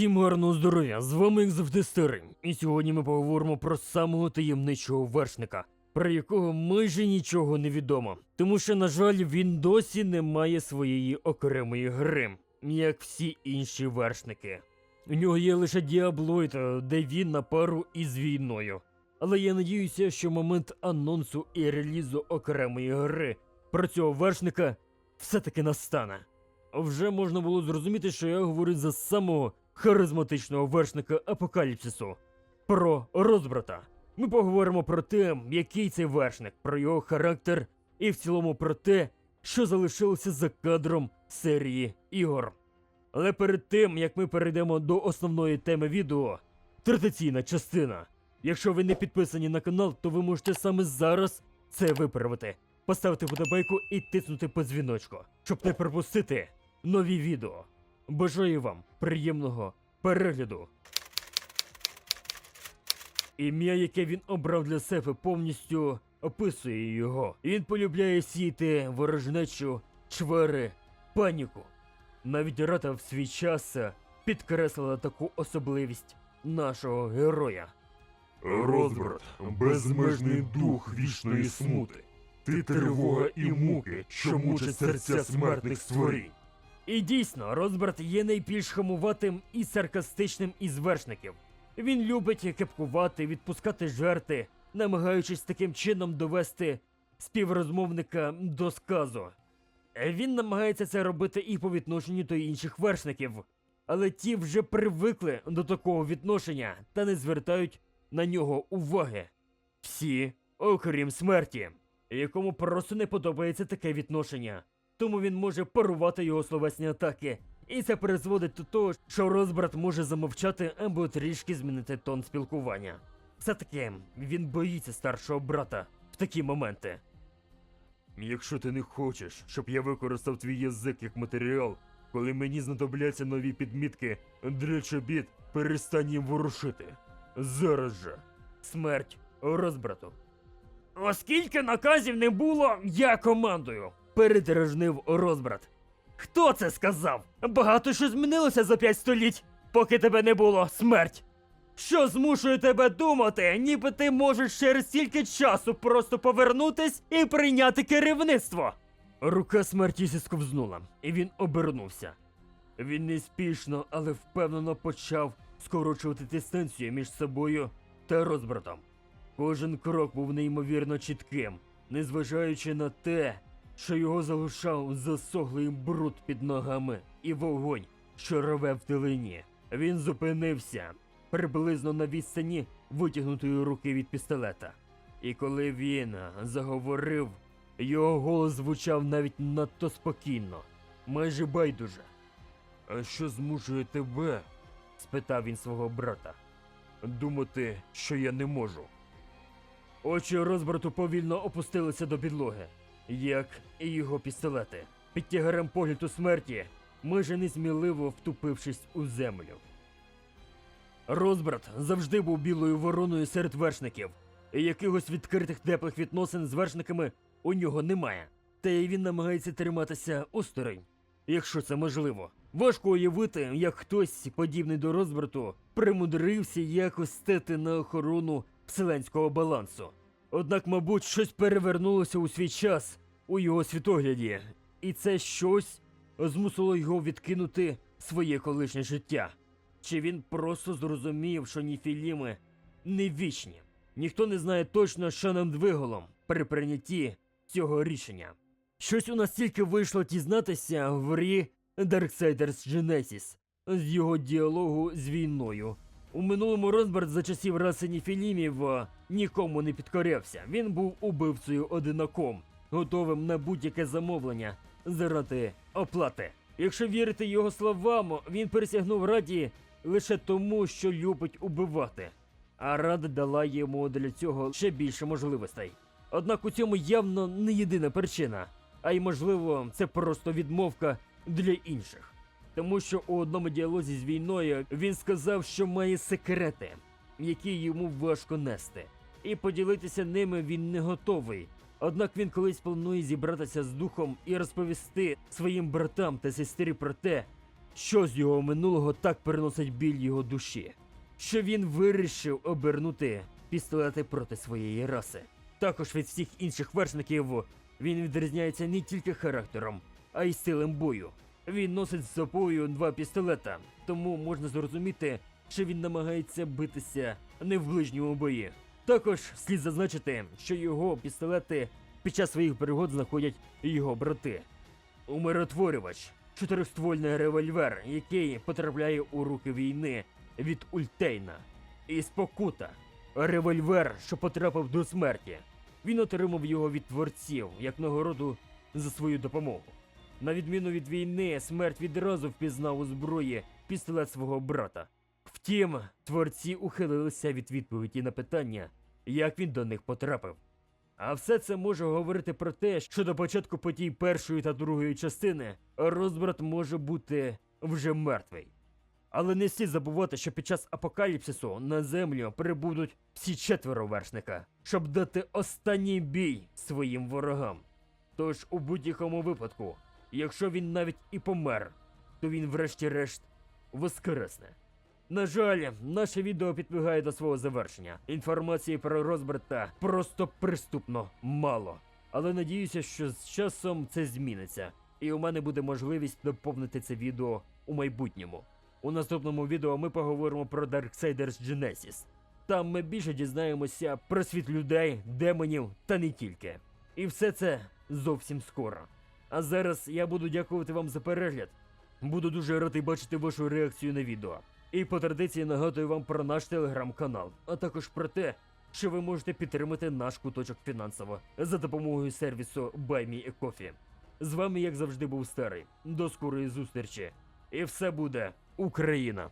Всім гарного здоров'я! З вами як завжди старий. І сьогодні ми поговоримо про самого таємничого вершника, про якого майже нічого не відомо. Тому що, на жаль, він досі не має своєї окремої гри, як всі інші вершники. У нього є лише діаблоїд, де він на пару із війною. Але я надіюся, що момент анонсу і релізу окремої гри про цього вершника все-таки настане. Вже можна було зрозуміти, що я говорю за самого харизматичного вершника апокаліпсису про розбрата. Ми поговоримо про те, який цей вершник, про його характер і в цілому про те, що залишилося за кадром серії ігор. Але перед тим, як ми перейдемо до основної теми відео, традиційна частина. Якщо ви не підписані на канал, то ви можете саме зараз це виправити. Поставити вподобайку і тиснути по дзвіночку, щоб не пропустити нові відео. Бажаю вам приємного перегляду. Ім'я, яке він обрав для себе, повністю описує його. Він полюбляє сіяти ворожнечу, чвари, паніку. Навіть рата в свій час підкреслила таку особливість нашого героя. Розбрат, безмежний дух вічної смути. Ти тривога і муки, що мучать серця смертних створінь. І дійсно, Розберт є найбільш хамуватим і саркастичним із вершників. Він любить кепкувати, відпускати жерти, намагаючись таким чином довести співрозмовника до сказу. Він намагається це робити і по відношенню до інших вершників, але ті вже привикли до такого відношення та не звертають на нього уваги. Всі, окрім смерті, якому просто не подобається таке відношення. Тому він може парувати його словесні атаки. І це призводить до того, що розбрат може замовчати або трішки змінити тон спілкування. Все таки він боїться старшого брата в такі моменти. Якщо ти не хочеш, щоб я використав твій язик як матеріал, коли мені знадобляться нові підмітки для чобіт, перестань їм ворушити. Зараз же. Смерть розбрату. Оскільки наказів не було, я командую. Передражнив розбрат. Хто це сказав? Багато що змінилося за п'ять століть, поки тебе не було, смерть. Що змушує тебе думати, ніби ти можеш через стільки часу просто повернутись і прийняти керівництво? Рука смерті зісковзнула, і він обернувся. Він неспішно, але впевнено почав скорочувати дистанцію між собою та розбратом. Кожен крок був неймовірно чітким, незважаючи на те, що його залишав засохлий бруд під ногами і вогонь, що реве в тилині. Він зупинився приблизно на відстані витягнутої руки від пістолета. І коли він заговорив, його голос звучав навіть надто спокійно, майже байдуже. А що змушує тебе спитав він свого брата. думати, що я не можу? Очі розбрату повільно опустилися до підлоги, як і його пістолети. Під тягарем погляду смерті, майже несміливо втупившись у землю. Розбрат завжди був білою вороною серед вершників, і якихось відкритих теплих відносин з вершниками у нього немає. Та й він намагається триматися осторонь, якщо це можливо. Важко уявити, як хтось, подібний до розбрату, примудрився якось стати на охорону вселенського балансу. Однак, мабуть, щось перевернулося у свій час у його світогляді, і це щось змусило його відкинути своє колишнє життя. Чи він просто зрозумів, що ніфіліми не вічні? Ніхто не знає точно, що нам двигалом при прийнятті цього рішення. Щось у нас тільки вийшло дізнатися в грі Darksiders Genesis з його діалогу з війною. У минулому Розберт за часів раси Ніфілімів е, нікому не підкорявся. Він був убивцею одинаком, готовим на будь-яке замовлення заради оплати. Якщо вірити його словам, він присягнув раді лише тому, що любить убивати. А рада дала йому для цього ще більше можливостей. Однак у цьому явно не єдина причина, а й можливо, це просто відмовка для інших. Тому що у одному діалозі з війною він сказав, що має секрети, які йому важко нести, і поділитися ними він не готовий. Однак він колись планує зібратися з духом і розповісти своїм братам та сестрі про те, що з його минулого так переносить біль його душі, що він вирішив обернути пістолети проти своєї раси. Також від всіх інших вершників він відрізняється не тільки характером, а й стилем бою. Він носить з собою два пістолета, тому можна зрозуміти, що він намагається битися не в ближньому бої. Також слід зазначити, що його пістолети під час своїх пригод знаходять його брати. Умиротворювач чотириствольний револьвер, який потрапляє у руки війни від Ультейна. І спокута револьвер, що потрапив до смерті. Він отримав його від творців як нагороду за свою допомогу. На відміну від війни, смерть відразу впізнав у зброї пістолет свого брата. Втім, творці ухилилися від відповіді на питання, як він до них потрапив. А все це може говорити про те, що до початку подій першої та другої частини розбрат може бути вже мертвий. Але не слід забувати, що під час апокаліпсису на землю прибудуть всі четверо вершника, щоб дати останній бій своїм ворогам. Тож у будь-якому випадку, якщо він навіть і помер, то він врешті-решт воскресне. На жаль, наше відео підбігає до свого завершення. Інформації про Розберта просто приступно мало. Але надіюся, що з часом це зміниться, і у мене буде можливість доповнити це відео у майбутньому. У наступному відео ми поговоримо про Darksiders Genesis. Там ми більше дізнаємося про світ людей, демонів та не тільки. І все це зовсім скоро. А зараз я буду дякувати вам за перегляд. Буду дуже радий бачити вашу реакцію на відео. І по традиції нагадую вам про наш телеграм-канал, а також про те, що ви можете підтримати наш куточок фінансово за допомогою сервісу BuyMeACoffee. З вами, як завжди, був старий. До скорої зустрічі. І все буде Україна!